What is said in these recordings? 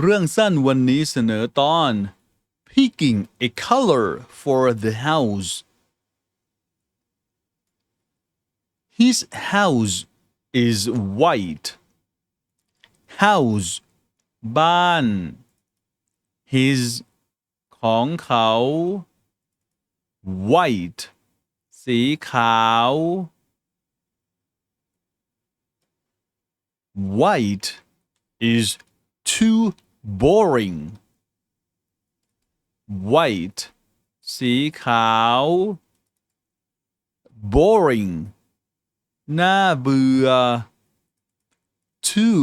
เรื่องสั้นวันนี้เสนอตอน picking a color for the house His house is white house บ้าน his ของเขา white สีขาว white is too boring white สีขาว boring น่าเบื่อ too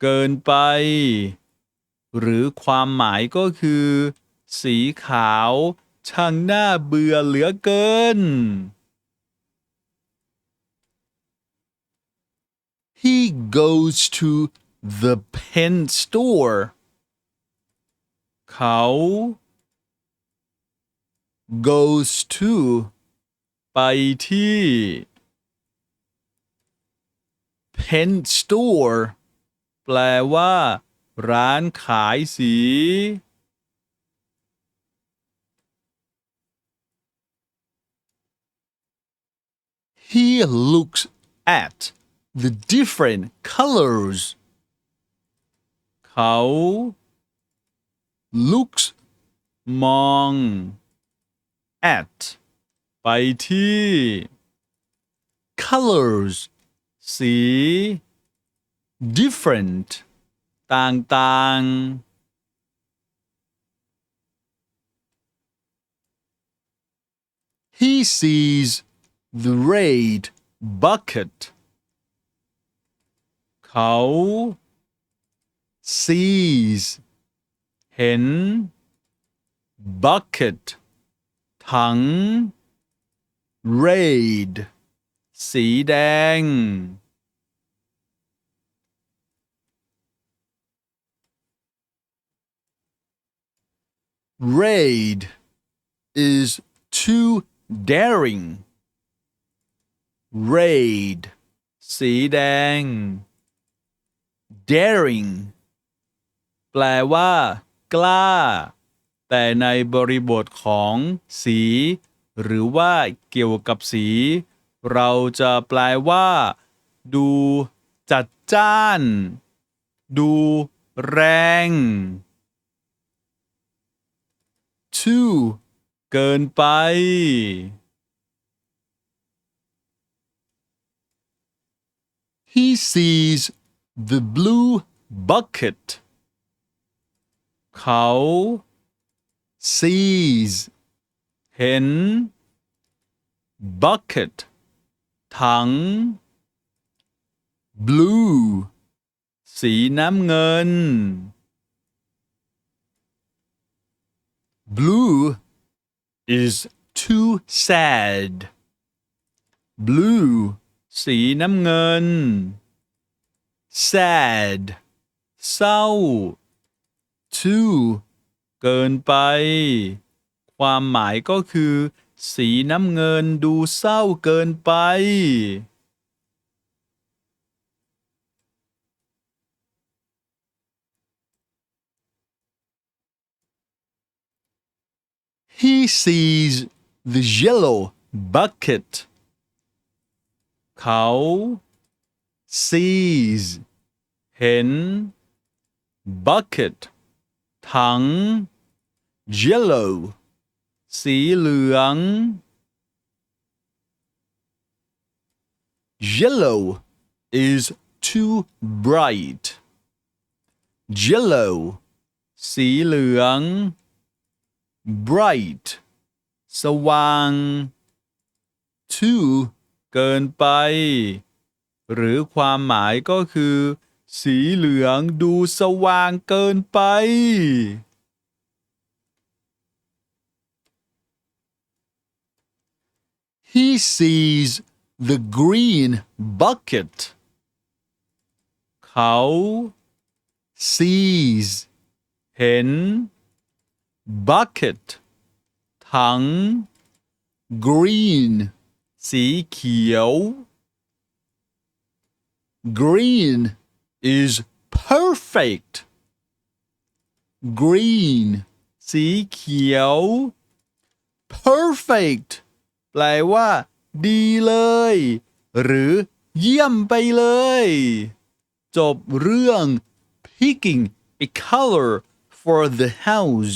เกินไป หรือความหมายก็คือ สีขาว ช่างน่าเบื่อเหลือเกิน He goes to the pen store เขา goes to ไปที่ pen store แปลว่า ร้านขายสี He looks at the different colors เขา looks มอง at ไปที่ colors สี different ต่างๆ He sees the red bucket เขา sees เห็น bucket ถัง red สีแดง red is too daring red สีแดง daring แป ลว่า กล้า แต่ในบริบทของสี หรือว่าเกี่ยวกับสี เราจะแปลว่า ดูจัดจ้าน ดูแรง too เกินไป He sees the blue bucket เขา sees เห็น bucket ถัง blue สีน้ำเงิน blue is too sad blue สีน้ำเงิน sad เศร้า too เกินไป ความหมายก็คือ สีน้ำเงินดูเศร้าเกินไป He sees the yellow bucket เขา sees เห็น bucket ถัง yellow สีเหลือง yellow is too bright yellow สีเหลือง bright สว่าง too เกินไป หรือความหมายก็คือ สีเหลืองดูสว่างเกินไป He sees the green bucket เขา sees เห็น bucket ถัง green สีเขียว green is perfect green สีเขียว perfect แปลว่า ดีเลย หรือ เยี่ยมไปเลย จบเรื่อง picking a color for the house